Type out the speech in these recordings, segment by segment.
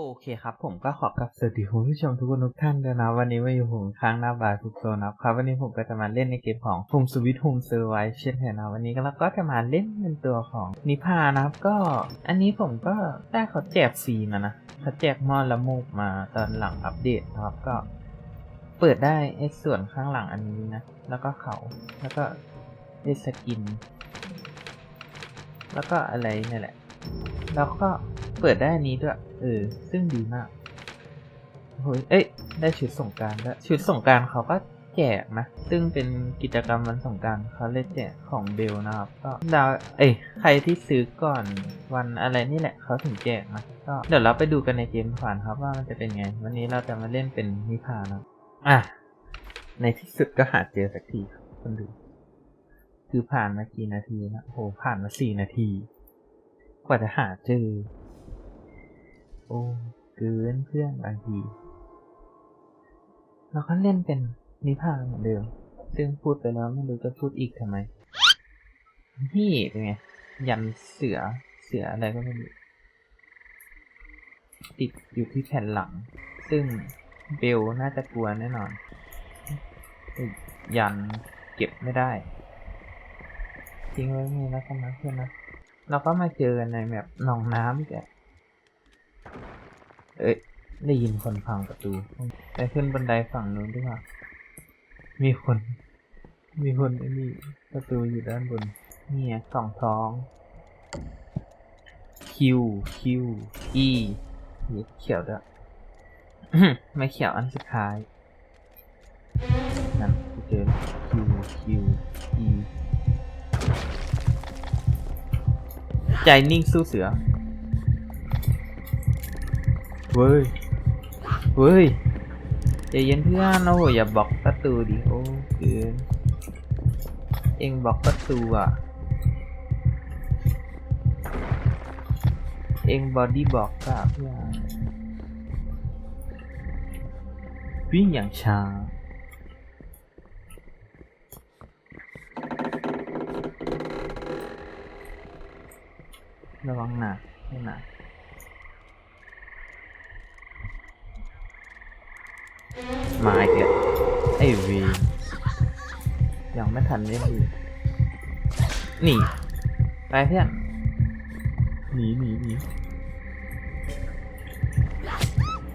โอเคครับ ผมก็ขอกลับสวัสดีคุณผู้ชมทุกคนทุกท่านด้วยนะ วันนี้มาอยู่ผมค้างหน้าบาร์ทุกโซนนะครับ วันนี้ผมก็จะมาเล่นในเกมของ Home Sweet Home Survive เช่นเคยนะ วันนี้ก็เราก็จะมาเล่นเป็นตัวของนิพานะครับ ก็อันนี้ผมก็ได้เขาแจกฟรีมานะเขาแจกมอละมูกมาตอนหลังอัปเดตนะครับก็ เปิดได้ไอ้ส่วนข้างหลังอันนี้นะ แล้วก็เขาแล้วก็ไอ้สกิน แล้วก็อะไรนี่แหละ แล้วก็ เปิดได้อันนี้ด้วย เออ ซึ่งดีมากโอ้ยเอ้ย ได้ชุดสงการด้ว ชุดสงการเขาก็แจกนะ ซึ่งเป็นกิจกรรมวันสงการเขาเลยแจกของเบลนะครับ ก็ดาว เอ้ย ใครที่ซื้อก่อนวันอะไรนี่แหละเขาถึงแจกนะ ก็เดี๋ยวเราไปดูกันในเกมผ่านครับว่ามันจะเป็นไง วันนี้เราจะมาเล่นเป็นนิพานะอะ ในที่สุดก็หาเจอสักทีครับคนดู คือผ่านมากี่นาทีนะโอ้ผ่านมาสี่นาที กว่าจะหาเจอ โอ้เกินเพื่อนบางทีเราก็เล่นเป็นนิพาเหมือนเดิม ซึ่งพูดไปแล้วไม่รู้จะพูดอีกทำไม นี่เป็นไง ยันเสือ เสืออะไรก็ไม่รู้ ติดอยู่ที่แผ่นหลัง ซึ่งเบลน่าจะกลัวแน่นอน ยันเก็บไม่ได้ทิ้งไว้ไงแล้วกันนะเพื่อนนะ เราก็มาเจอกันในแบบหนองน้ำอีกอะ เอ้ยได้ยินคนพังประตูไปขึ้นบันไดฝั่งนู้นดีกว่ามีคน มีคนไอ้นี่ประตูอยู่ด้านบนเนี่ยกล่องท้องคิวคิวอีนี่เขียวด้วยไม่เขียวอันสุดท้ายนั่นเจอคิวคิวอีใจนิ่งสู้เสือ เว้ย เว้ยใจเย็นเพื่อนโอ้อย่าบอกประตูดิโอ้เกินเองบอกประตูอะ เองบอดี้บอกอะเพื่อนวิ่งอย่างช้าระวังหนักไม่หนัก มาอีกแล้วไอวียังไม่ทันเล่นดีหนีไปเพื่อนหนีหนีหนี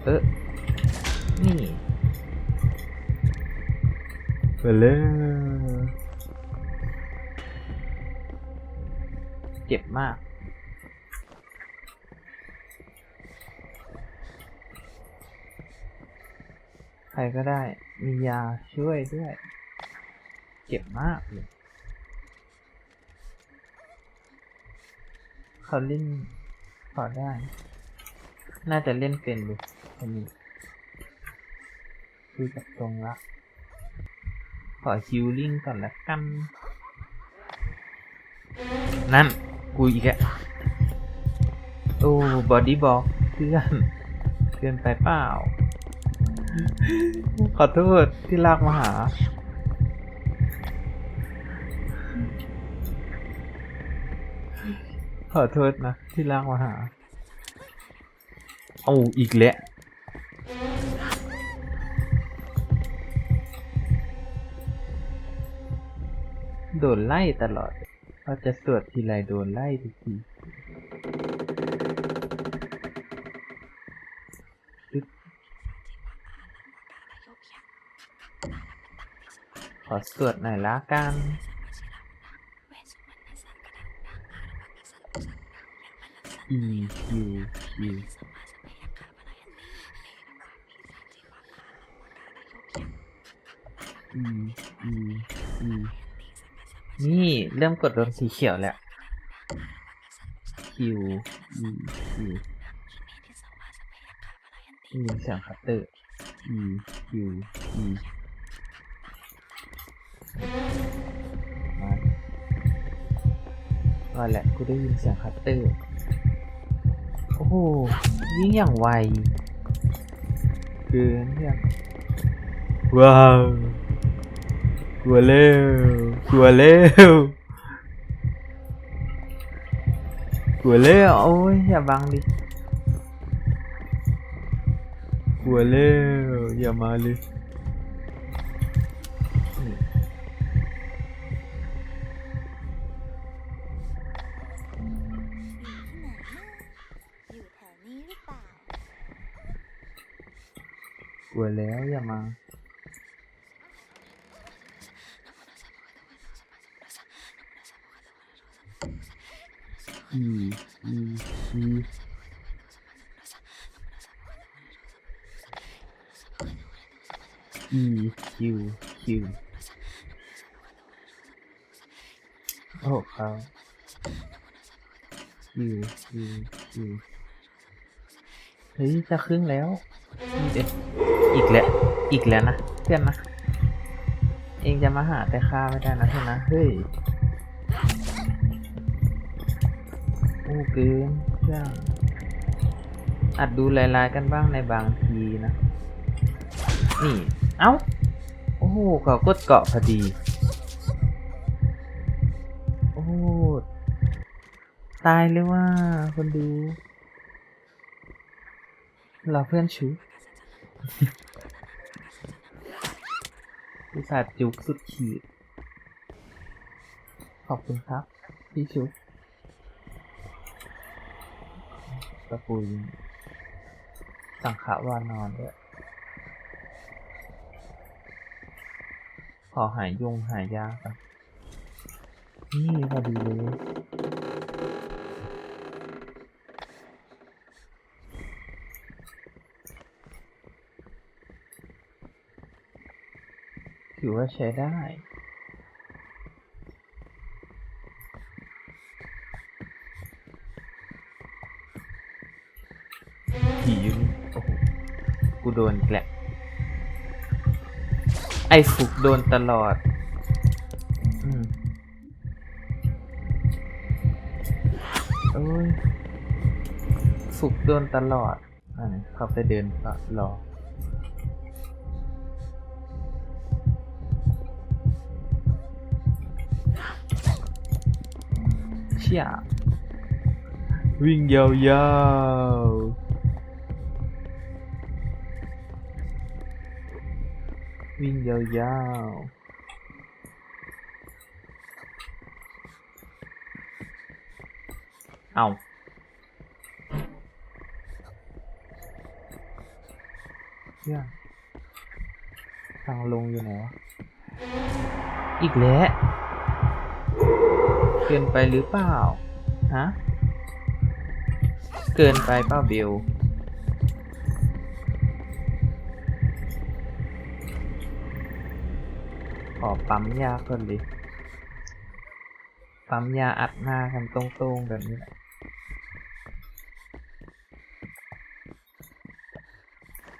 เออนี่ไปเลยเจ็บมาก ใครก็ได้ มียาช่วยด้วย เจ็บมากเลยเขาเล่นพอได้ น่าจะเล่นเป็นดูคนนี้คือจากตรงละขอฮิวลิ่งก่อนละกัน นั่น กูอีกแล้วโอ้ บอดี้บอกเพื่อนเกินไปเปล่า ขอโทษที่ลากมาหา ขอโทษนะ ที่ลากมาหา เอาอีกแล้วโดนไล่ตลอดพอจะสวดทีไรโดนไล่ทุกที อสวดหน่อยละกัน E Q Q E E E นี่เริ่มกดโดนสีเขียวแล้ว Q E Q ได้ยินเสียงคัตเตอร์ E Q E ม ว่าแหละกูได้ยินเสียงคัตเตอร์ โอ้โหวิ่งอย่างไวเกินเนี่ยว้าวกลัวเร็วกลัวเร็วกลัวเร็วโอ้ยอย่าบังดิกลัวแล้วอย่ามาเลย กลัวแล้วอย่ามาอีอีอีอีคิวคิวโอ้เขาคิวคิวคิวเฮ้ยจะครึ่งแล้วนี่เด็ อีกแล้วอีกแล้วนะเพื่อนนะเองจะมาหาแต่ข้าไม่ได้นะเพื่อนนะเฮ้ยโอ้เกินเรื่องอัดดูลายๆกันบ้างในบางทีนะ นี่เอ้าโอ้โหเขากดเกาะพอดีโอ้โหตายเลยว่าคนดูเราเพื่อนชู อุตส่าห์จุกสุดขีด ขอบคุณครับ พี่ชุบตะปูยสังขาวานอนด้วย ขอหายยงหายยาครับนี่พอดีเลย ถือว่าใช้ได้ผีอยู่นี่โอ้โห กูโดนอีกแหละ ไอ้ฟุกโดนตลอด อืมโอ้ย ฟุกโดนตลอดอ่าเขาไปเดินก็รอ เชี่ยวิ่งยาวๆวิ่งยาวๆ เกินไปหรือเปล่า ฮะ เกินไปเปล่าเบลขอปั๊มยาก่อนเลยปั๊มยาอัดหน้ากันตรงๆแบบนี้แหละ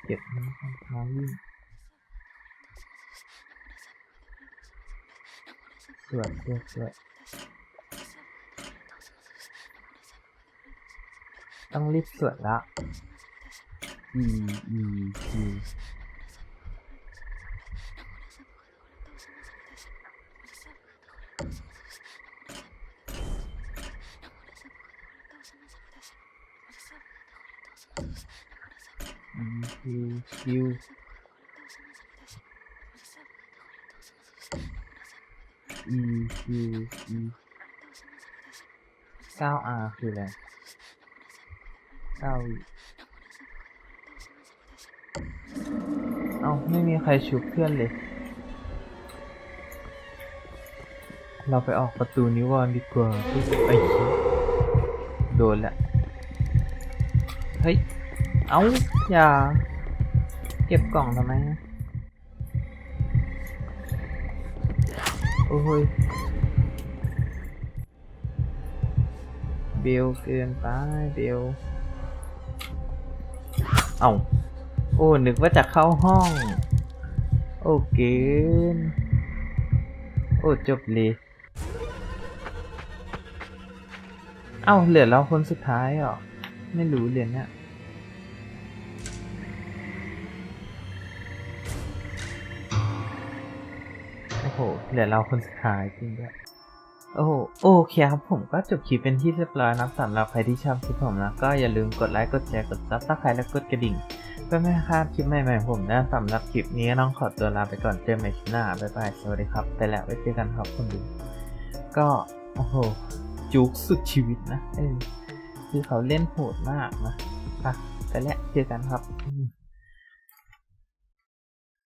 เก็บนี้น้องยิ่งสวยสวยสวย ต้องรีบสวดละอืมอืมอืมอืมคิวคิวอีคิวอีเก้าอาคืออะไร เก้าอีเอาไม่มีใครชุบเพื่อนเลย เราไปออกประตูนิวรณ์ดีกว่าเพื่อจะไปคิดโดนละ เฮ้ย เอาอย่า เก็บกล่องทำไมอะโอ้ยเบลเกินไปเบล เอาโอ้นึกว่าจะเข้าห้อง โอเกินโอ้จบเลยเอ้าเหลือเราคนสุดท้ายเหรอไม่รู้เหรียญเนี่ยโอ้โหเหลือเราคนสุดท้ายจริงด้วย โอ้โอเคครับผมก็จบคลิปเป็นที่เรียบร้อยนะสำหรับใครที่ชอบคลิปผมนะก็อย่าลืมกดไลค์กดแชร์กดซับสไครต์และกดกระดิ่งก็ไม่คาดคลิปใหม่ๆของผมนะสำหรับคลิปนี้ก็ต้องขอตัวลาไปก่อนเจอกันใหม่คลิปหน้าบ๊ายบายสวัสดีครับไปแล้วไว้เจอกันครับคนดูก็โอ้โหจุกสุดชีวิตนะเออคือเขาเล่นโหดมากนะไปไปแล้วเจอกันครับ